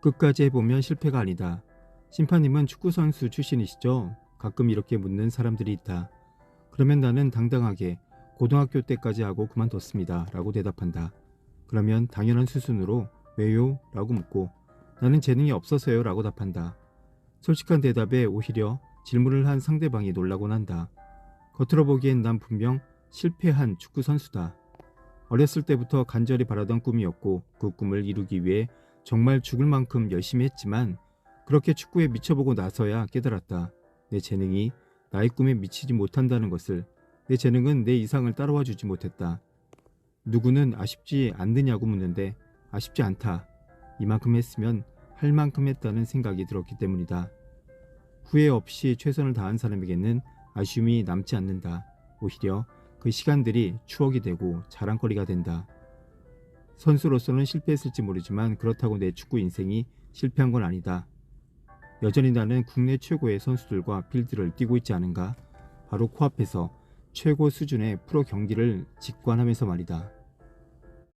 끝까지 해보면 실패가 아니다. 심판님은 축구선수 출신이시죠? 가끔 이렇게 묻는 사람들이 있다. 그러면 나는 당당하게 고등학교 때까지 하고 그만뒀습니다. 라고 대답한다. 그러면 당연한 수순으로 왜요? 라고 묻고 나는 재능이 없어서요. 라고 답한다. 솔직한 대답에 오히려 질문을 한 상대방이 놀라곤 한다. 겉으로 보기엔 난 분명 실패한 축구 선수다. 어렸을 때부터 간절히 바라던 꿈이었고 그 꿈을 이루기 위해 정말 죽을 만큼 열심히 했지만 그렇게 축구에 미쳐보고 나서야 깨달았다. 내 재능이 나의 꿈에 미치지 못한다는 것을 내 재능은 내 이상을 따라와 주지 못했다. 누구는 아쉽지 않느냐고 묻는데 아쉽지 않다. 이만큼 했으면 할 만큼 했다는 생각이 들었기 때문이다. 후회 없이 최선을 다한 사람에게는 아쉬움이 남지 않는다. 오히려 그 시간들이 추억이 되고 자랑거리가 된다. 선수로서는 실패했을지 모르지만 그렇다고 내 축구 인생이 실패한 건 아니다. 여전히 나는 국내 최고의 선수들과 필드를 뛰고 있지 않은가? 바로 코앞에서 최고 수준의 프로 경기를 직관하면서 말이다.